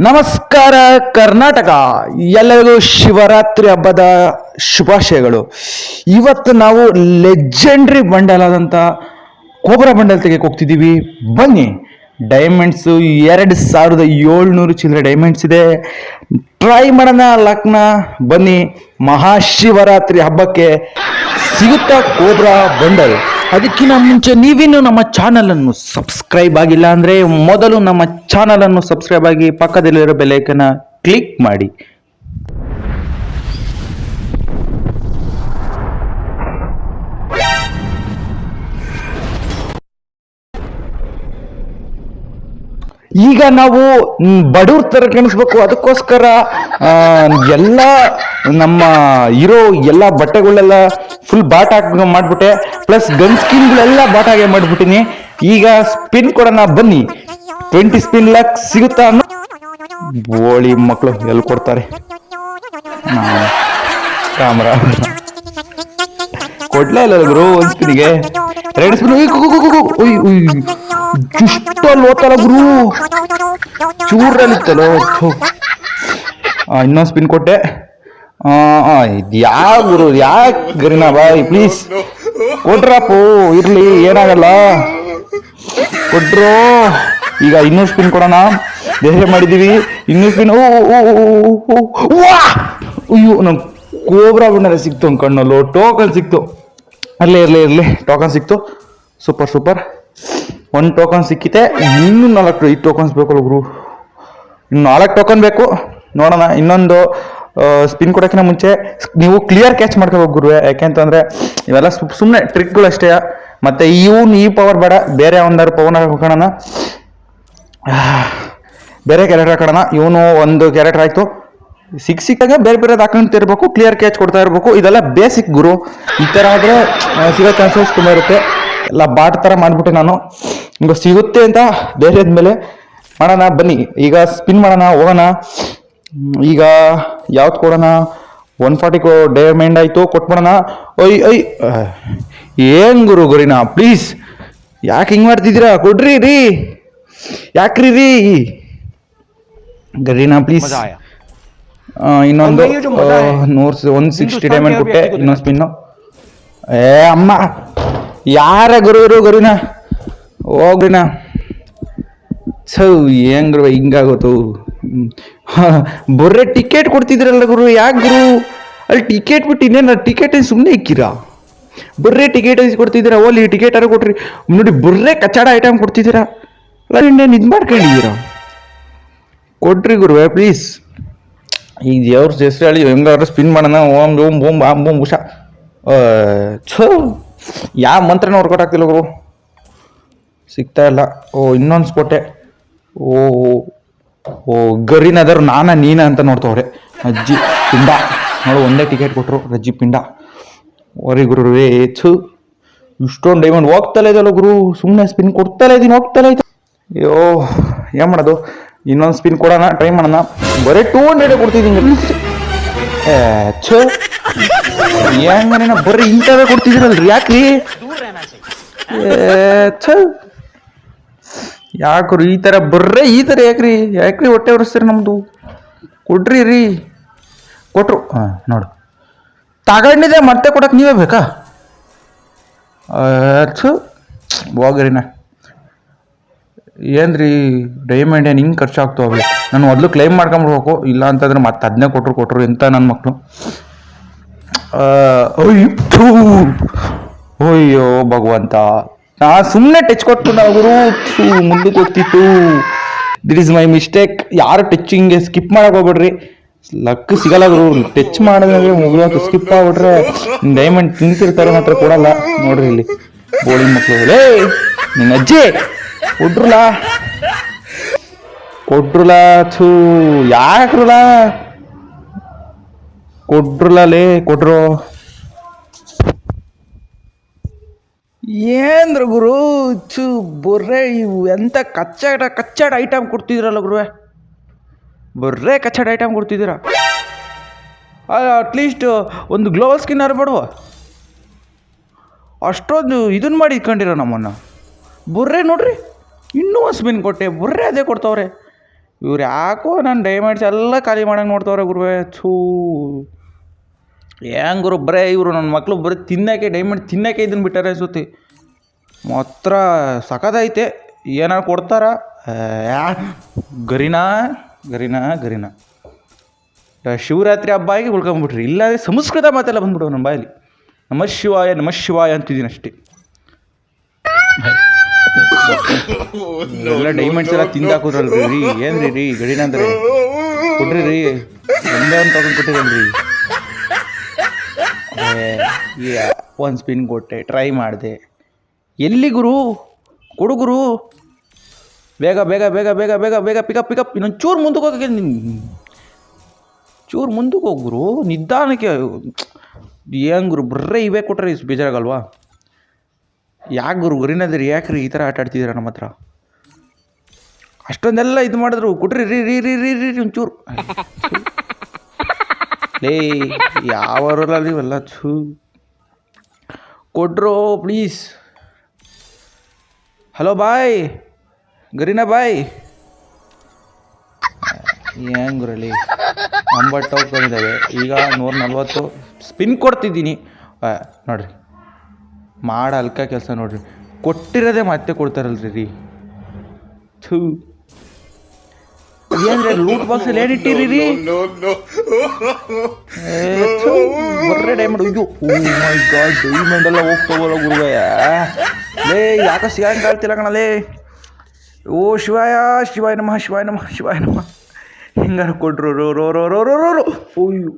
ನಮಸ್ಕಾರ, ಕರ್ನಾಟಕ. ಎಲ್ಲರಿಗೂ ಶಿವರಾತ್ರಿ ಹಬ್ಬದ ಶುಭಾಶಯಗಳು. ಇವತ್ತು ನಾವು ಲೆಜೆಂಡ್ರಿ ಬಂಡಲ್ ಆದಂತ ಕೋಬ್ರಾ ಬಂಡಲ್ ತೆಗೆಯಕ್ಕೆ ಹೋಗ್ತಿದ್ದೀವಿ. ಬನ್ನಿ ಡೈಮಂಡ್ಸು ಎರಡು ಸಾವಿರದ ಏಳ್ನೂರು ಚಿಲ್ಲರೆ ಡೈಮಂಡ್ಸ್ ಇದೆ. ಟ್ರೈ ಮಾಡೋಣ ಲಕ್ನ ಬನ್ನಿ, ಮಹಾಶಿವರಾತ್ರಿ ಹಬ್ಬಕ್ಕೆ ಸಿಗುತ್ತಾ ಕೋಬ್ರಾ ಬಂಡಲ್ ಅದಕ್ಕಿಂತ ಮುಂಚೆ ನೀವಿನ್ನು ನಮ್ಮ ಚಾನಲನ್ನು ಸಬ್ಸ್ಕ್ರೈಬ್ ಆಗಿಲ್ಲ ಅಂದ್ರೆ ಮೊದಲು ನಮ್ಮ ಚಾನಲನ್ನು ಸಬ್ಸ್ಕ್ರೈಬ್ ಆಗಿ ಪಕ್ಕದಲ್ಲಿರೋ ಬೆಲೈಕನ್ನ ಕ್ಲಿಕ್ ಮಾಡಿ. ಈಗ ನಾವು ಬಡವ್ರ ತರ ಕಾಣಿಸ್ಬೇಕು. ಅದಕ್ಕೋಸ್ಕರ ಎಲ್ಲ ನಮ್ಮ ಇರೋ ಎಲ್ಲ ಬಟ್ಟೆಗಳೆಲ್ಲ ಫುಲ್ ಬಾಟ್ ಹಾಕ್ ಮಾಡ್ಬಿಟ್ಟೆ. ಪ್ಲಸ್ ಗನ್ ಸ್ಕಿನ್ಗಳೆಲ್ಲ ಬಾಟ್ ಹಾಗೆ ಮಾಡ್ಬಿಟ್ಟಿನಿ. ಈಗ ಸ್ಪಿನ್ ಕೊಡೋಣ, ಬನ್ನಿ. ಟ್ವೆಂಟಿ ಸ್ಪಿನ್ ಲಕ್ ಸಿಗುತ್ತಾ ಬೋಳಿ ಮಕ್ಕಳು ಎಲ್ಲಿ ಕೊಡ್ತಾರೆ? ಕ್ಯಾಮ್ರಾ ಕೊಡ್ಲೇ ಇಲ್ಲ ಗುರು ಒಂದ್ ಸ್ಪಿನ್ಗೆ ಸ್ಪಿನ್ ಇಷ್ಟಲ್ಲಿ ಓತಲ್ಲ ಗುರು. ಚೂರಲ್ಲಿತ್ತಲ್ಲ ಇನ್ನೊಂದು ಸ್ಪಿನ್ ಕೊಟ್ಟೆ. ಯಾವ ಗುರು ಯಾಕೆ ಗರಿನಾ ಬಾಯ್ ಪ್ಲೀಸ್ ಕೊಟ್ರಪ್ಪು ಇರ್ಲಿ, ಏನಾಗಲ್ಲ. ಕೊಟ್ರು. ಈಗ ಇನ್ನೂ ಸ್ಪಿನ್ ಕೊಡೋಣ. ಧೈರ್ಯ ಮಾಡಿದೀವಿ ಇನ್ನೂ ಸ್ಪಿನ್! ಅಯ್ಯೋ, ನಂಗೆ ಕೋಬ್ರಾ ಬಣ್ಣ ಸಿಕ್ತು ಕಣ್ಣಲ್ಲೋ. ಟೋಕನ್ ಸಿಕ್ತು. ಅಲ್ಲೇ ಇರಲಿ ಇರಲಿ ಟೋಕನ್ ಸಿಕ್ತು. ಸೂಪರ್ ಸೂಪರ್ ಒಂದು ಟೋಕನ್ ಸಿಕ್ಕಿತೆ. ಇನ್ನೂ ನಾಲ್ಕು ಐದು ಟೋಕನ್ಸ್ ಬೇಕಲ್ಲ ಗುರು. ಇನ್ನು ನಾಲ್ಕು ಟೋಕನ್ ಬೇಕು. ನೋಡೋಣ. ಇನ್ನೊಂದು ಸ್ಪಿನ್ ಕೊಡೋಕ್ಕಿಂತ ಮುಂಚೆ ನೀವು ಕ್ಲಿಯರ್ ಕ್ಯಾಚ್ ಮಾಡ್ಕೋಬೇಕು ಗುರುವೆ. ಯಾಕೆಂತಂದ್ರೆ ಇವೆಲ್ಲ ಸುಮ್ಮನೆ ಟ್ರಿಕ್ಗಳು ಅಷ್ಟೇ. ಮತ್ತು ಇವನು ಈ ಪವರ್ ಬೇಡ. ಬೇರೆ ಒಂದಾದ್ರು ಪವರ್ ಹಾಕೋಣ. ಬೇರೆ ಕ್ಯಾರೆಕ್ಟರ್ ಹಾಕೋಣ. ಇವನು ಒಂದು ಕ್ಯಾರೆಕ್ಟರ್ ಆಯ್ತು. ಸಿಕ್ ಸಿಕ್ಕಾಗ ಬೇರೆ ಬೇರೆ ಇರಬೇಕು ಕ್ಲಿಯರ್ ಕ್ಯಾಚ್ ಕೊಡ್ತಾ ಇರಬೇಕು. ಇದೆಲ್ಲ ಬೇಸಿಕ್ ಗುರು. ಈ ಥರ ಆದರೆ ಸಿಗೋ ಚಾನ್ಸಸ್ ತುಂಬ ಇರುತ್ತೆ. ಎಲ್ಲ ಬಾಟ್ ಥರ ಮಾಡಿಬಿಟ್ಟೆ ನಾನು. ಈಗ ಸಿಗುತ್ತೆ ಅಂತ ಧೈರ್ಯದ ಮೇಲೆ ಮಾಡೋಣ, ಬನ್ನಿ. ಈಗ ಸ್ಪಿನ್ ಮಾಡೋಣ, ಹೋಗೋಣ. ಈಗ ಯಾವ್ದು ಕೊಡೋಣ? ಒನ್ ಫಾರ್ಟಿ ಕೋ ಡೈಮಂಡ್ ಆಯಿತು, ಕೊಟ್ಬಿಡೋಣ. ಒಯ್ ಐ ಏನ್ ಗುರು, ಗುರಿನಾ? ಪ್ಲೀಸ್ ಯಾಕೆ ಹಿಂಗೆ ಮಾಡ್ತಿದ್ದೀರಾ? ಕೊಡ್ರಿ, ರೀ. ಯಾಕ್ರಿ, ರೀ? ಗರೀನಾ ಪ್ಲೀಸ್ ಇನ್ನೊಂದು ನೂರ್ ಒನ್ ಸಿಕ್ಸ್ಟಿ ಡೈಮಂಡ್ ಕೊಟ್ಟೆ ಇನ್ನೊಂದು ಸ್ಪಿನ್ನು ಏ ಅಮ್ಮ ಯಾರ ಗುರು ಗುರು ಗುರುನ? ಹೋಗ್ರಿನ. ಏನ್ ಗುರು ಹಿಂಗಾಗೋತು. ಬರ್ರೆ ಬೊರ್ರೆ ಟಿಕೆಟ್ ಕೊಡ್ತಿದ್ರಲ್ಲ ಗುರು ಯಾಕೆ ಗುರು? ಅಲ್ಲಿ ಟಿಕೆಟ್ ಬಿಟ್ಟು ಇನ್ನೇನು ಟಿಕೆಟ್ ಸುಮ್ಮನೆ ಇಕ್ಕಿರಾ? ಬರ್ರೆ ಟಿಕೆಟ್ ಕೊಡ್ತಿದ್ದೀರಾ? ಓಲಿ ಟಿಕೆಟ್ ಯಾರು ಕೊಟ್ರಿ. ನೋಡಿ ಬರ್ರೆ ಕಚ್ಚಾಡ ಐಟಮ್ ಕೊಡ್ತಿದ್ದೀರಾ? ಅಲ್ಲ ಇನ್ನೇನು ಇದು ಮಾಡ್ಕೊಂಡಿದ್ದೀರಾ? ಕೊಡ್ರಿ ಗುರುವೆ ಪ್ಲೀಸ್ ಈಗ ದೇವ್ರ ಹೆಸರು ಹೇಳಿ ಹೆಂಗಾದ್ರು ಸ್ಪಿನ್ ಮಾಡೋಣ ಓಂ ಓಂ ಓಂ ಬಾಂ ಓಂ ಉಷಾ. ಛೋ ಯಾವ ಮಂತ್ರನ ವರ್ಕೌಟ್ ಆಗ್ತಿಲ್ಲ ಗುರು. ಸಿಗ್ತಾ ಇಲ್ಲ. ಓ ಇನ್ನೊಂದು ಸ್ಪೋಟೆ ಓ ಓ, ಗರಿನದರು ನಾನ ನೀನ ಅಂತ ನೋಡ್ತವ್ರೆ. ಅಜ್ಜಿ ಪಿಂಡ. ನೋಡು ಒಂದೇ ಟಿಕೆಟ್ ಕೊಟ್ಟರು ರಜ್ಜಿ ಪಿಂಡ. ಓರಿ ಗುರುವೇ ಛು. ಇಷ್ಟೊಂದು ಡೈಮಂಡ್ ಹೋಗ್ತಲೇ ಇದಲ್ಲ ಗುರು. ಸುಮ್ಮನೆ ಸ್ಪಿನ್ ಕೊಡ್ತಲೇ ಇದ್ದೀನಿ ಹೋಗ್ತಲೇ ಇದ್ದ ಅಯ್ಯೋ ಏನು ಮಾಡೋದು? ಇನ್ನೊಂದು ಸ್ಪಿನ್ ಕೊಡೋಣ ಟ್ರೈ ಮಾಡೋಣ. ಬರೀ ಟೂ ಹಂಡ್ರೆಡ್ ಕೊಡ್ತಿದ್ದೀನಿ. ಬರೀ ಇಂಥವೇ ಕೊಡ್ತಿದ್ದೀರಲ್ರಿ, ಯಾಕ್ರಿ? ಯಾಕ್ರಿ ಈ ಥರ ಬರ್ರೆ ಈ ಥರ ಯಾಕ್ರಿ? ಯಾಕ್ರಿ ಹೊಟ್ಟೆ ಒರೆಸ್ತೀರಿ ನಮ್ಮದು ಕೊಡ್ರಿ ರೀ. ಕೊಟ್ರು. ಹಾಂ ನೋಡು. ತಗೊಂಡಿದೆ ಮತ್ತೆ ಕೊಡಕ್ಕೆ ನೀವೇ ಬೇಕಾ? ಛು. ಏನ್ರಿ ಡೈಮಂಡ್ ಏನು ಹಿಂಗೆ ಖರ್ಚು ಆಗ್ತಾವೆ ನಾನು ಮೊದಲು ಕ್ಲೈಮ್ ಮಾಡ್ಕೊಂಬಿಡ್ಬೇಕು, ಇಲ್ಲ ಅಂತಂದ್ರೆ ಮತ್ತೆ ಅದನ್ನೇ ಕೊಟ್ರು ಕೊಟ್ಟರು ಎಂತ ನನ್ನ ಮಕ್ಕಳು ಅಯ್ಯೋ ಭಗವಂತ. ನಾ ಸುಮ್ಮನೆ ಟಚ್ ನಾವು ಗುರು ಮುಂದಕ್ಕೆ ಹೋಗ್ತಿತ್ತು. ದಿಟ್ ಇಸ್ ಮೈ ಮಿಸ್ಟೇಕ್ ಯಾರು ಟಚಿಂಗ್ಗೆ ಸ್ಕಿಪ್ ಮಾಡಕ್ಕೆ ಹೋಗ್ಬಿಡ್ರಿ. ಲಕ್ ಸಿಗಲ್ಲ ಟಚ್ ಮಾಡಿದ್ರೆ ಮುಗಿಯೋಕೆ ಸ್ಕಿಪ್ ಆಗ್ಬಿಟ್ರೆ ಡೈಮಂಡ್ ತಿಂತಿರ್ತಾರೆ ಮಾತ್ರ ಕೊಡಲ್ಲ. ನೋಡ್ರಿ ಇಲ್ಲಿ ಬೋಳಿ ಮಕ್ಕಳು ನಿನ್ನ ಅಜ್ಜಿ! ಕೊಟ್ರಲ್ಲ ಕೊಟ್ರಲ್ಲ ಥೂ, ಯಾಕ್ರಲ? ಕೊಟ್ರಲ್ಲ ಲೇ ಕೊಟ್ರು ಏನ್ರ ಗುರು? ಚು ಬರ್ರೆ, ಇವು ಎಂತ ಕಚ್ಚಡ ಕಚ್ಚಡ ಐಟಮ್ ಕೊಡ್ತಿದ್ರಲ್ಲ ಗುರುವೆ? ಬರ್ರೆ ಕಚ್ಚಡ ಐಟಮ್ ಕೊಡ್ತಿದ್ದೀರಾ? ಅಟ್ಲೀಸ್ಟ್ ಒಂದು ಗ್ಲೋವ್ ಸ್ಕಿನ್ನರ್ ಬಡವ? ಅಷ್ಟೊಂದು ಇದನ್ನ ಮಾಡಿ ಇಟ್ಕೊಂಡಿರೋ ನಮ್ಮನ್ನು. ಬುರ್ರೆ ನೋಡ್ರಿ. ಇನ್ನೂ ಹಸ್ಬಿನ್ ಕೊಟ್ಟೆ ಬುರ್ರೆ ಅದೇ ಕೊಡ್ತಾವ್ರೆ. ಇವ್ರು ಯಾಕೋ ನನ್ನ ಡೈಮಂಡ್ಸ್ ಎಲ್ಲ ಖಾಲಿ ಮಾಡಂಗೆ ನೋಡ್ತವ್ರೆ ಗುರುವೆ. ಥೂ. ಹೆಂಗ್ ಗುರು, ಬರೇ ಇವರು ನನ್ನ ಮಕ್ಕಳು ಬರೀ ತಿನ್ನಕ್ಕೆ ಡೈಮಂಡ್ ತಿನ್ನಕ್ಕೆ ಇದನ್ನು ಬಿಟ್ಟಾರೆ ಸುತ್ತಿ. ಮಾತ್ರ ಸಖತ್ತೈತೆ ಏನಾರು ಕೊಡ್ತಾರ? ಗರಿನಾ ಗರಿನಾ ಗರಿನಾ. ಶಿವರಾತ್ರಿ ಹಬ್ಬ ಆಗಿ ಉಳ್ಕೊಂಬಿಟ್ರಿ. ಇಲ್ಲಾಂದರೆ ಸಂಸ್ಕೃತ ಮಾತೆಲ್ಲ ಬಂದ್ಬಿಡೋ ನಮ್ಮ ಬಾಯಲ್ಲಿ. ನಮಃ ಶಿವಾಯ ನಮಃ ಶಿವಾಯ ಅಂತಿದ್ದೀನಿ ಅಷ್ಟೇ ಎಲ್ಲ ಡೈಮಂಡ್ಸ್ ಎಲ್ಲ ತಿಂದಾಕುದ್ರಲ್ರಿ ರೀ. ಏನ್ರಿ ರೀ? ಗಡಿನ ಅಂದ್ರೆ? ಕೊಡ್ರಿ ರೀ. ಒಂದೇ ಒಂದು ತಗೊಂಡು ಕೊಟ್ಟಿರಲ್ರಿ ಒಂದು ಸ್ಪಿನ್ ಕೊಟ್ಟೆ. ಟ್ರೈ ಮಾಡಿದೆ. ಎಲ್ಲಿ ಗುರು? ಕೊಡು ಗುರು. ಬೇಗ ಬೇಗ ಬೇಗ ಬೇಗ ಬೇಗ ಬೇಗ ಪಿಕಪ್ ಪಿಕಪ್ ಇನ್ನೊಂದು ಚೂರು ಮುಂದಕ್ಕೆ ಹೋಗಕ್ಕೆ ಚೂರು ಮುಂದಕ್ಕೆ ಹೋಗ್ರು ಗುರು. ನಿಧಾನಕ್ಕೆ ಏನು ಗುರು? ಬರ್ರೇ ಇವೇ ಕೊಟ್ರೆ ಬೇಜಾರಾಗಲ್ವಾ? ಯಾಕೆ ಗುರು ಗುರಿನದ್ರಿ ಯಾಕೆ ರೀ ಈ ಥರ ಆಟ ಆಡ್ತಿದ್ದೀರ ನಮ್ಮ ಹತ್ರ? ಅಷ್ಟೊಂದೆಲ್ಲ ಇದು ಮಾಡಿದ್ರು. ಕೊಟ್ರಿ, ರೀ ರೀ ರೀ ರೀ ರೀ ಒಂಚೂರು. ಲೇ ಯಾವ ಇವೆಲ್ಲ ಛೂ ಕೊಟ್ರೋ ಪ್ಲೀಸ್ ಹಲೋ ಬಾಯ್ ಗರಿನಾ ಬಾಯ್ ಹೆಂಗ್ರಲ್ಲಿ ಗುರಲಿ? ಒಂಬತ್ತು ಬಂದಿದ್ದಾವೆ ಈಗ ನೂರ ನಲ್ವತ್ತು ಸ್ಪಿನ್ ಕೊಡ್ತಿದ್ದೀನಿ ನೋಡ್ರಿ. ಮಾಡ ಅಲ್ಕ ಕೆಲಸ ನೋಡ್ರಿ. ಕೊಟ್ಟಿರೋದೇ ಮತ್ತೆ ಕೊಡ್ತಾರಲ್ರಿ ರೀ. ಥೂ. ಏನ್ರಿ ಲೂಟ್ ಬಾಕ್ಸ್ ಅಲ್ಲಿ ಏನಿಟ್ಟಿರಿ ರೀ? ಬರ್ರೆ ಡೈಮಂಡ್ ಅಯ್ಯೋ ಓ ಮೈ ಗಾಡ್ ಡೈಮಂಡ್ ಎಲ್ಲ ಹೋಗ್ತಾವಲ್ಲ ಗುರುಗಯ್ಯ ಲೇ ಯಾಕೆ ಸಿಗಂಗೆ ಕಾಳ್ತಿಲ್ಲ ಕಣಲೇ. ಓ ಶಿವಾಯ ಶಿವಾಯ ನಮಃ ಶಿವಾಯ ನಮಃ ಶಿವಾಯ ನಮಃ. ಹಿಂಗಾರು ಕೊಡ್ರು ರೋ ರೋ ರೋ ರೋ ರೋ ರೋ. ರೋ ಅಯ್ಯೋ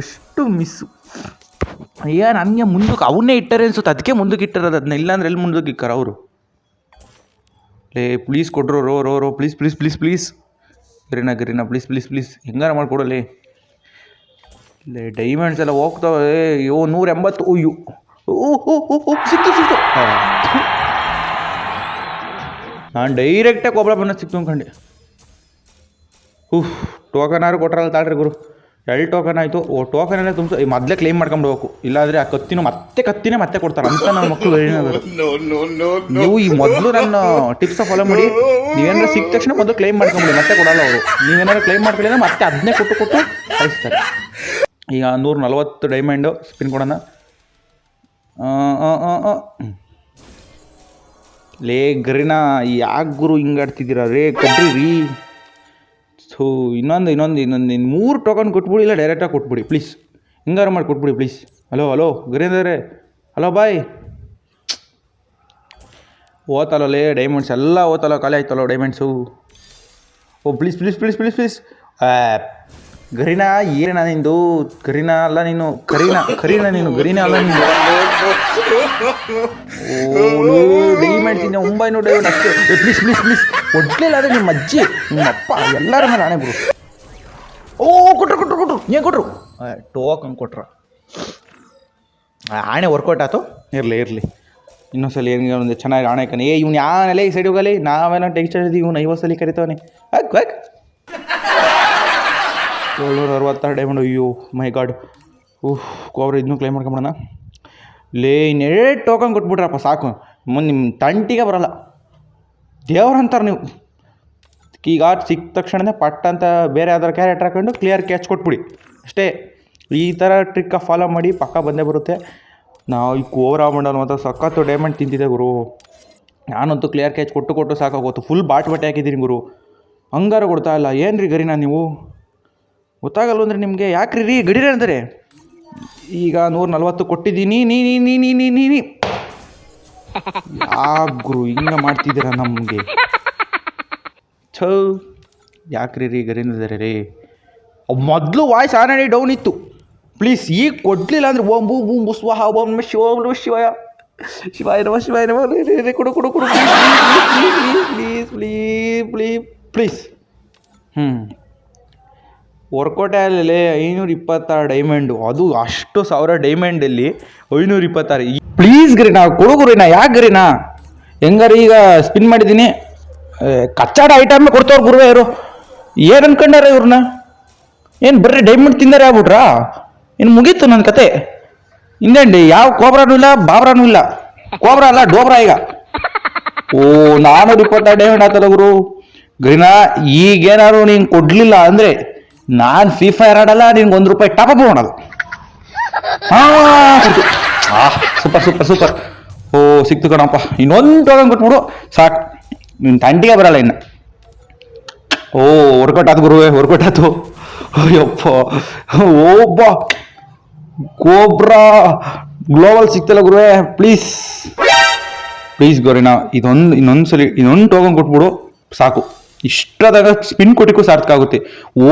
ಎಷ್ಟು ಮಿಸ್ಸು. ಅಯ್ಯ, ನನಗೆ ಮುಂದಕ್ಕೆ ಅವನ್ನೇ ಇಟ್ಟರೆ ಅನ್ಸುತ್ತೆ. ಅದಕ್ಕೆ ಮುಂದಕ್ಕೆ ಇಟ್ಟಿರೋದು ಅದನ್ನ. ಇಲ್ಲಾಂದ್ರೆ ಎಲ್ಲಿ ಮುಂದಕ್ಕೆ ಇಕ್ಕಾರ ಅವರು? ಲೇ ಪ್ಲೀಸ್ ಕೊಡ್ರೋ, ರೋ ರೋ ರೋ ಪ್ಲೀಸ್ ಪ್ಲೀಸ್ ಪ್ಲೀಸ್ ಪ್ಲೀಸ್ ಗಿರಿನಾ, ಗರಿನಾ ಪ್ಲೀಸ್ ಪ್ಲೀಸ್ ಪ್ಲೀಸ್ ಹೆಂಗಾರ ಮಾಡಿಕೊಡಲಿ ಲೇ. ಡೈಮಂಡ್ಸ್ ಎಲ್ಲ ಹೋಗ್ತಾವೆ. ಅಯ್ಯೋ ನೂರ ಎಂಬತ್ತು ಅಯ್ಯೋ. ಓ ಓ ಓ ಸಿಕ್ತು ಸಿಕ್ತು. ನಾನು ಡೈರೆಕ್ಟಾಗಿ ಕೊಬ್ಬಳ ಬಣ್ಣ ಸಿಕ್ತು ಅನ್ಕಂಡೆ. ಹುಹ್ ಟೋಕನ್ ಆರು ಕೊಟ್ರಲ್ಲ ತಾಳ್ರಿ ಗುರು. ಎರಡು ಟೋಕನ್ ಆಯಿತು ಓ ಟೋಕನ್ ಎಲ್ಲ ತುಂಬ ಮೊದಲೇ ಕ್ಲೇಮ್ ಮಾಡ್ಕೊಂಡು ಹೋಗಬೇಕು ಇಲ್ಲಾಂದರೆ ಆ ಕತ್ತಿನೂ ಮತ್ತೆ ಕತ್ತಿನೇ ಮತ್ತೆ ಕೊಡ್ತಾರೆ ಅಂತ ನನ್ನ ಮಕ್ಕಳು ಹೇಳಿದ್ರು ನೀವು ಈ ಮೊದಲು ನನ್ನ ಟಿಪ್ಸ್ ಫಾಲೋ ಮಾಡಿ. ನೀವೇನಾದ್ರು ಸಿಕ್ಕ ತಕ್ಷಣ ಮೊದಲು ಕ್ಲೇಮ್ ಮಾಡ್ಕೊಂಬಿಡಿ. ಮತ್ತೆ ಕೊಡಲ್ಲ ಅವರು. ನೀವೇನಾದ್ರು ಕ್ಲೇಮ್ ಮಾಡ್ಕೊಳ್ಳಿ ಮತ್ತೆ ಅದನ್ನೇ ಕೊಟ್ಟು ಕೊಟ್ಟು ಕಳಿಸ್ತಾರೆ. ಈಗ ನೂರ ನಲವತ್ತು ಡೈಮಂಡು ಸ್ಪಿನ್ ಕೊಡೋಣ. ಲೇ ಗರಿನಾ ಯಾಕೆ ಗುರು ಹಿಂಗಾಡ್ತಿದ್ದೀರಾ? ರೇ ಕಡ್ರಿ ರೀ. ಸೊ ಇನ್ನೊಂದು ಇನ್ನೊಂದು ಇನ್ನೊಂದು ಇನ್ನು ಮೂರು ಟೋಕನ್ ಕೊಟ್ಬಿಡಿ, ಇಲ್ಲ ಡೈರೆಕ್ಟಾಗಿ ಕೊಟ್ಬಿಡಿ ಪ್ಲೀಸ್ ಹಿಂಗಾರು ಮಾಡಿ ಕೊಟ್ಬಿಡಿ ಪ್ಲೀಸ್ ಹಲೋ ಹಲೋ ಗರೀಂದ್ರೆ ಹಲೋ ಬಾಯ್ ಓತಲ್ಲ ಡೈಮಂಡ್ಸ್ ಎಲ್ಲ ಓತಲೋ, ಖಾಲಿ ಆಯ್ತಲ್ಲ diamonds O please please please please please ಗರಿನಾ ಏನ ನಿಂದು? ಗರಿನಾ ಅಲ್ಲ ನೀನು, ಕರೀನಾ ಕರೀನಾ ನೀನು, ಗರೀನಾ ಅಲ್ಲ ನೀನು ಓ ಡೈಮಂಡ್ಸ್ ಇನ್ನು ಒಂಬೈನೂರು ಡೈಮಂಡ್ ಅಷ್ಟೇ. ಪ್ಲೀಸ್ ಪ್ಲೀಸ್ ಪ್ಲೀಸ್ ಒಡ್ಲಿಲ್ಲ ಆದರೆ ನಿಮ್ಮ ಅಜ್ಜಿ ನಿಮ್ಮ ಅಪ್ಪ, ಎಲ್ಲರ ಮೇಲೆ ಆಣೆ ಬಿಡು. ಓ, ಕೊಟ್ರು ಕೊಟ್ರು ಕೊಟ್ರು. ಏನು ಕೊಟ್ರು? ಟೋಕನ್ ಕೊಟ್ರ. ಆಣೆ ವರ್ಕೌಟ್ ಆಯ್ತು ಇರಲಿ ಇರಲಿ. ಇನ್ನೊಂದ್ಸಲ ಏನು ಒಂದು ಚೆನ್ನಾಗಿ ಆಣೆ ಕನೆ ಏ, ಇವ್ನು ನೆಲೆ ಈ ಸೈಡ್ ಹೋಗಲಿ? ನಾವೇನೋ ಇದ್ದೀವಿ ಇವ್ನು ಐವತ್ತು ಸಲ ಕರಿತವನೆ. ಹಾಕ್ ಹಾಕ್ ಏಳ್ನೂರ ಅರವತ್ತಾರು ಡೈಮಂಡ್ ಅಯ್ಯೋ ಮೈ ಗಾಡ್ ಊಹ್ ಕೋಬ್ರ ಇದನ್ನು ಕ್ಲೈಮ್ ಮಾಡ್ಕೊಂಬಿಡೋಣ. ಲೇ, ಇನ್ನೆರಡು ಟೋಕನ್ ಕೊಟ್ಬಿಟ್ರಪ್ಪ, ಸಾಕು. ಮುಂದೆ ನಿಮ್ಮ ತಂಟಿಗೆ ಬರಲ್ಲ. ದೇವ್ರಂತಾರೆ ನೀವು. ಈಗ ಸಿಕ್ಕ ತಕ್ಷಣನೇ ಪಟ್ ಅಂತ ಬೇರೆ ಯಾವ್ದಾರು ಕ್ಯಾರೆಕ್ಟರ್ ಹಾಕೊಂಡು ಕ್ಲಿಯರ್ ಕ್ಯಾಚ್ ಕೊಟ್ಬಿಡಿ. ಅಷ್ಟೇ. ಈ ಥರ ಟ್ರಿಕ್ಕ ಫಾಲೋ ಮಾಡಿ ಪಕ್ಕ ಬಂದೇ ಬರುತ್ತೆ. ನಾವು ಈ ಕೋಬ್ರಾ ಮಂಡಲ್ ಮಾತ್ರ ಸಖತ್ತು ಡೈಮಂಡ್ ತಿಂತಿದ್ದೆ ಗುರು. ನಾನಂತೂ ಕ್ಲಿಯರ್ ಕ್ಯಾಚ್ ಕೊಟ್ಟು ಕೊಟ್ಟು ಸಾಕಾಗೋತು ಫುಲ್ ಬಾಟ್ ಬಟ್ಟೆ ಹಾಕಿದ್ದೀನಿ ಗುರು. ಹಂಗಾರು ಕೊಡ್ತಾ ಇಲ್ಲ. ಏನು ರೀ ಗರಿನಾ ನೀವು? ಗೊತ್ತಾಗಲ್ಲ ಅಂದರೆ ನಿಮಗೆ? ಯಾಕ್ರಿ ರೀ? ಗಡಿರ ಅಂತಾರೆ ಈಗ ನೂರ ನಲ್ವತ್ತು ಕೊಟ್ಟಿದ್ದೀನಿ. ನೀ ನೀ ನೀ ನೀ ನೀ ನೀ ನೀ. ಗುರು ಹಿಂಗೆ ಮಾಡ್ತಿದ್ದೀರಾ ನಮಗೆ? ಛೌ. ಯಾಕ್ರಿ ರೀ? ಗರಿನಿದ್ದಾರೆ ರೀ? ಮೊದಲು ವಾಯ್ಸ್ ಆನಡಿ ಡೌನ್ ಇತ್ತು. ಪ್ಲೀಸ್, ಈಗ ಕೊಡಲಿಲ್ಲ ಅಂದ್ರೆ ಓಂ ಬೂ ಬೂಮ್ ಬು ಸ್ವಾಹ, ಓಂ ಶಿವ ಓಂ ಶಿವಾಯ. ಶಿವಾಯ ನಮ ಶಿವಾಯ ನಮ. ಕೊಡು ಕೊಡು ಕೊಡು. Please please please please please ಹ್ಞೂ ವರ್ಕೌಟ್ ಅಲ್ಲಿ ಐನೂರ ಇಪ್ಪತ್ತಾರು ಡೈಮಂಡು. ಅದು ಅಷ್ಟು ಸಾವಿರ ಡೈಮಂಡಲ್ಲಿ ಐನೂರ ಇಪ್ಪತ್ತಾರು ಪ್ಲೀಸ್ ಗರಿನಾ ಕೊಡು ಗುರಿನಾ, ಯಾಕೆ ಗ್ರೀನಾ? ಹೆಂಗಾರ ಈಗ ಸ್ಪಿನ್ ಮಾಡಿದ್ದೀನಿ? ಕಚ್ಚಾಡ ಐಟಮ್ ಕೊಡ್ತಾವ್ರು ಗುರುವೆ ಇವರು. ಏನು ಅನ್ಕೊಂಡಾರ ಇವ್ರನ್ನ? ಏನು ಬರ್ರಿ ಡೈಮಂಡ್ ತಿಂದಾರೆ ಆಗ್ಬಿಟ್ರಾ? ಇನ್ನು ಮುಗೀತು ನನ್ನ ಕತೆ. ಇನ್ನೇಂಡಿ ಯಾವ ಕೋಬ್ರಾನೂ ಇಲ್ಲ, ಬಾಬ್ರಾನೂ ಇಲ್ಲ. ಕೋಬ್ರ ಅಲ್ಲ, ಡೋಬ್ರಾ ಈಗ. ಓ ನಾನೂರ ಇಪ್ಪತ್ತಾರು ಡೈಮಂಡ್ ಆತಲ್ಲ ಗುರು. ಗರಿನಾ, ಈಗೇನಾದ್ರು ನೀನು ಕೊಡ್ಲಿಲ್ಲ ಅಂದ್ರೆ ನಾನ್ ಫ್ರೀ ಫೈರ್ ಆಡಲ್ಲ ನಿನ್ಗೆ ಒಂದ್ ರೂಪಾಯಿ ಟಾಪ್ ಅಪ್ ಮಾಡೋದು. ಆ ಸೂಪರ್ ಸೂಪರ್ ಸೂಪರ್ ಓ, ಸಿಕ್ತು ಕಣಪ್ಪ. ಇನ್ನೊಂದು ಟೋಕನ್ ಕೊಟ್ಬಿಡು. ಸಾಕು. ನಿನ್ ತಂಟಿಗೆ ಬರಲ್ಲ ಇನ್ನು. ಓ ವರ್ಕೌಟ್ ಗುರುವೆ ವರ್ಕೌಟ್ ಅಯ್ಯಪ್ಪ. ಓಬ್ಬ. ಕೋಬ್ರಾ ಗ್ಲೋಬಲ್ ಸಿಕ್ತಲ್ಲ ಗುರುವೆ ಪ್ಲೀಸ್ ಪ್ಲೀಸ್ ಗೌರಿನಾ, ಇದೊಂದು ಇನ್ನೊಂದು ಸಲ ಇನ್ನೊಂದು ಟೋಕನ್ ಕೊಟ್ಬಿಡು. ಸಾಕು. ಇಷ್ಟದಾಗ ಸ್ಪಿನ್ ಕೊಟ್ಟಿಗೂ ಸಾರ್ಥಕ ಆಗುತ್ತೆ.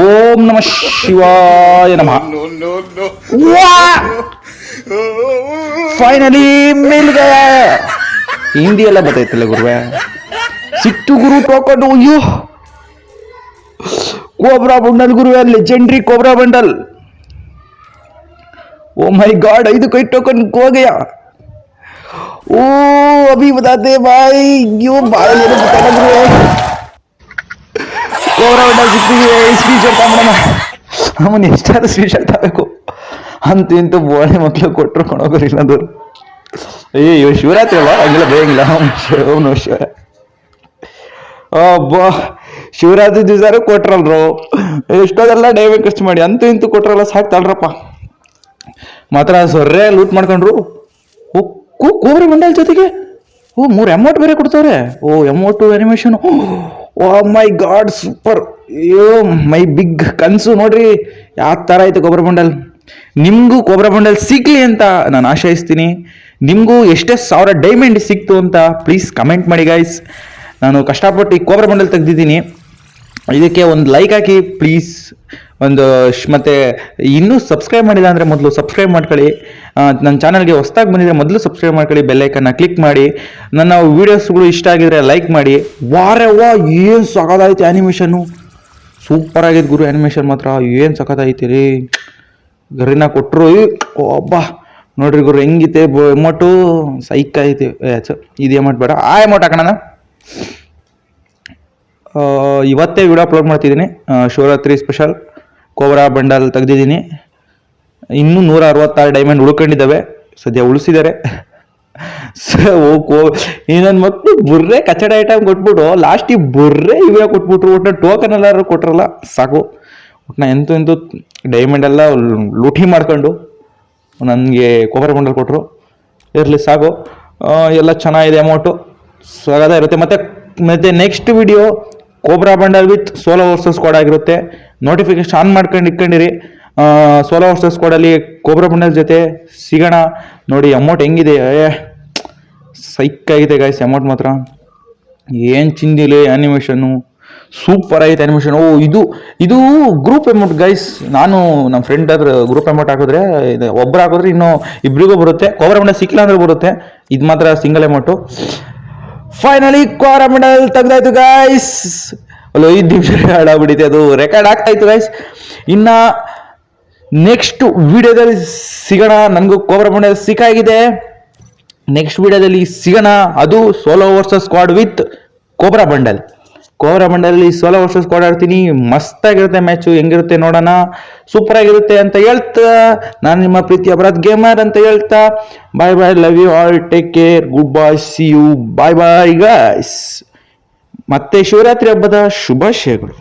ಓಂ ನಮ ಶಿವಾಯ ನಮಃ. ಫೈನಲಿ ಹಿಂದಿ ಎಲ್ಲ ಬರ್ತೈತಲ್ಲ ಗುರುವೆ. ಸಿಕ್ತು ಗುರು ಟೋಕನ್ ಅಯ್ಯೋ ಕೋಬ್ರಾ ಬಂಡಲ್ ಗುರುವೆ legendary cobra bundle. Oh my god ಐದು ಕೈ ಟೋಕನ್ ಹೋಗಯ್ಯ ಓ ಅಭಿ ಬದಾತೆ ಬಾಯ್ ಅಯ್ಯೋ ಬಾಯ್ ಏನು ಗುರುವೆ. ಅವರವಡ ಸಿಕ್ಕಿಗೆ ಸ್ಪೀಚ್ ಮೇಡಮ್. ನಮ್ಮನ್ನು ಎಷ್ಟಾದ್ರೂ ತಗಬೇಕು ಅಂತ ಇಂತ ಬೋಳೆ ಮಕ್ಳು ಕೊಟ್ಟರು ಕೊಣೋಗೋರಿಲ್ಲ ಅಂದರು. ಅಯ್ಯೋ ಶಿವರಾತ್ರಿ ಅಲ್ಲ ಹಂಗಿಲ್ಲ ಬೇಯಂಗಿಲ್ಲ. ಅವನು ಶಿವ ಅಬ್ಬಾ, ಶಿವರಾತ್ರಿ ದಿವಸಾರು ಕೊಟ್ರಲ್ರು. ಎಷ್ಟೋದೆಲ್ಲ ಡೈವೇ ಖರ್ಚು ಮಾಡಿ. ಅಂತೂ ಇಂತೂ ಕೊಟ್ರಲ್ಲ ಸಾಕ್ತಳ್ರಪ್ಪ ಮಾತ್ರ ಸೊರ್ರೆ ಲೂಟ್ ಮಾಡ್ಕೊಂಡ್ರು. ಓ ಕೋಬ್ರಿ ಮಂಡಲ್ ಜೊತೆಗೆ? ಓ, ಮೂರು ಎಮೋಟ್ ಬೇರೆ ಕೊಡ್ತಾವ್ರೆ. ಓ amount animation oh my god, super. ಅಯ್ಯೋ, ಮೈ ಬಿಗ್ ಕನಸು ನೋಡ್ರಿ. ಯಾವ ಥರ ಆಯಿತು ಕೊಬ್ಬರಿ ಬಂಡಲ್? ನಿಮಗೂ ಕೊಬ್ಬರಿ ಬಂಡಲ್ ಸಿಗಲಿ ಅಂತ ನಾನು ಆಶಯಿಸ್ತೀನಿ. ನಿಮಗೂ ಎಷ್ಟೇ ಸಾವಿರ ಡೈಮಂಡ್ ಸಿಕ್ತು ಅಂತ ಪ್ಲೀಸ್ ಕಮೆಂಟ್ ಮಾಡಿ ಗೈಸ್ ನಾನು ಕಷ್ಟಪಟ್ಟು ಈ ಬಂಡಲ್ ತೆಗ್ದಿದ್ದೀನಿ. ಇದಕ್ಕೆ ಒಂದು ಲೈಕ್ ಹಾಕಿ ಪ್ಲೀಸ್ ಒಂದು ಮತ್ತೆ ಇನ್ನೂ ಸಬ್ಸ್ಕ್ರೈಬ್ ಮಾಡಿಲ್ಲ ಅಂದರೆ ಮೊದಲು ಸಬ್ಸ್ಕ್ರೈಬ್ ಮಾಡ್ಕೊಳ್ಳಿ. ನನ್ನ ಚಾನಲ್ಗೆ ಹೊಸ್ದಾಗಿ ಬಂದಿದ್ರೆ ಮೊದಲು ಸಬ್ಸ್ಕ್ರೈಬ್ ಮಾಡ್ಕೊಳ್ಳಿ ಬೆಲ್ಲೈಕನ್ನ ಕ್ಲಿಕ್ ಮಾಡಿ. ನನ್ನ ವೀಡಿಯೋಸ್ಗಳು ಇಷ್ಟ ಆಗಿದ್ರೆ ಲೈಕ್ ಮಾಡಿ. ವಾರೆ ವಾ ಏನು ಸಖತ್ತಾಯ್ತು ಆ್ಯನಿಮೇಷನು ಸೂಪರ್ ಆಗಿದೆ ಗುರು ಆ್ಯನಿಮೇಷನ್ ಮಾತ್ರ. ಏನು ಸಖತ್ತಾಯ್ತು ರೀ? ಗರಿನ ಕೊಟ್ಟರು ಒಬ್ಬ ನೋಡ್ರಿ ಗುರು ಹೆಂಗಿತೆ ಎಮೋಟು ಸೈಕ್ ಐತಿ ಇದು ಎಮೋಟ್ ಬೇಡ. ಆ ಎಮೋಟ್ ಹಾಕೋಣ ಇವತ್ತೇ ವಿಡಿಯೋ ಅಪ್ಲೋಡ್ ಮಾಡ್ತಿದ್ದೀನಿ. ಶಿವರಾತ್ರಿ ಸ್ಪೆಷಲ್ ಕೋಬ್ರಾ ಬಂಡಲ್ ತೆಗೆದಿದ್ದೀನಿ. ಇನ್ನೂ ನೂರ ಅರವತ್ತಾರು ಡೈಮಂಡ್ ಉಳ್ಕೊಂಡಿದ್ದಾವೆ. ಸದ್ಯ ಉಳಿಸಿದ್ದಾರೆ. ಕೋ ಈ ಮಕ್ಕಳು ಬುರ್ರೆ ಕಚಡ ಐಟಮ್ ಕೊಟ್ಬಿಟ್ಟು ಲಾಸ್ಟಿಗೆ ಬುರ್ರೆ ಇವೇ ಕೊಟ್ಬಿಟ್ರು. ಒಟ್ಟು ಟೋಕನ್ ಎಲ್ಲಾರು ಕೊಟ್ರಲ್ಲ? ಸಾಕು. ಒಟ್ಟಿನ ಎಂತೂ ಎಂತೂ ಡೈಮಂಡ್ ಎಲ್ಲ ಲೂಟಿ ಮಾಡ್ಕೊಂಡು ನನಗೆ ಕೋಬ್ರಾ ಬಂಡಲ್ ಕೊಟ್ಟರು ಇರಲಿ, ಸಾಕು. ಎಲ್ಲ ಚೆನ್ನಾಗಿದೆ ಅಮೌಂಟು ಸಾಗದ ಇರುತ್ತೆ. ಮತ್ತು ಮತ್ತು next video cobra bundle with solo versus squad ಆಗಿರುತ್ತೆ. ನೋಟಿಫಿಕೇಶನ್ ಆನ್ ಮಾಡ್ಕೊಂಡು ಇಟ್ಕೊಂಡಿರಿ. ಸೋಲೋ ವರ್ಸಸ್ ಸ್ಕ್ವಾಡಲ್ಲಿ ಕೋಬ್ರಾ ಬಂಡಲ್ ಜೊತೆ ಸಿಗೋಣ. ನೋಡಿ ಅಮೌಂಟ್ ಹೆಂಗಿದೆ? ಸೈಕ್ ಆಗಿದೆ ಗಾಯ್ಸ್ ಅಮೌಂಟ್ ಮಾತ್ರ. ಏನು ಚಿಂದಿಲೆ ಆ್ಯನಿಮೇಷನ್ನು ಸೂಪರ್ ಆಗೈತೆ ಆ್ಯನಿಮೇಷನ್ ಓ, ಇದು ಇದು ಗ್ರೂಪ್ ಅಮೌಂಟ್ ಗೈಸ್ ನಾನು ನಮ್ಮ ಫ್ರೆಂಡ್ ಅದ್ರ ಗ್ರೂಪ್ ಅಮೌಂಟ್ ಹಾಕಿದ್ರೆ ಒಬ್ಬರು ಹಾಕಿದ್ರೆ ಇನ್ನೂ ಇಬ್ಬರಿಗೂ ಬರುತ್ತೆ. ಕೋಬ್ರಾ ಬಂಡಲ್ ಸಿಕ್ಕಿಲ್ಲ ಅಂದ್ರೆ ಬರುತ್ತೆ. ಇದು ಮಾತ್ರ single amount finally cobra bundle ತೆಗ್ದಾಯ್ತು guys ಅಲ್ಲೋ, ಐದು ನಿಮಿಷ ಹಾಳಾಗ್ಬಿಟ್ಟಿದೆ, ಅದು ರೆಕಾರ್ಡ್ ಆಗ್ತಾ ಇತ್ತು ಗೈಸ್ ಇನ್ನ ನೆಕ್ಸ್ಟ್ ವಿಡಿಯೋದಲ್ಲಿ ಸಿಗೋಣ. ನನಗೂ ಕೋಬ್ರಾ ಬಂಡಲ್ ಸಿಕ್ಕಾಗಿದೆ. ನೆಕ್ಸ್ಟ್ ವಿಡಿಯೋದಲ್ಲಿ ಸಿಗೋಣ. ಅದು solo versus squad with cobra bundle cobra ಮಂಡಲಲ್ಲಿ solo versus ಆಡ್ತೀನಿ. ಮಸ್ತಾಗಿರುತ್ತೆ ಮ್ಯಾಚು ಹೆಂಗಿರುತ್ತೆ ನೋಡೋಣ. ಸೂಪರ್ ಆಗಿರುತ್ತೆ ಅಂತ ಹೇಳ್ತಾ, ನಾನು ನಿಮ್ಮ ಪ್ರೀತಿ ಅಪರಾಧ್ ಗೇಮರ್ ಅಂತ ಹೇಳ್ತಾ bye bye love you all take care good bye see you bye bye guys ಮತ್ತೆ ಶಿವರಾತ್ರಿ ಹಬ್ಬದ ಶುಭಾಶಯಗಳು.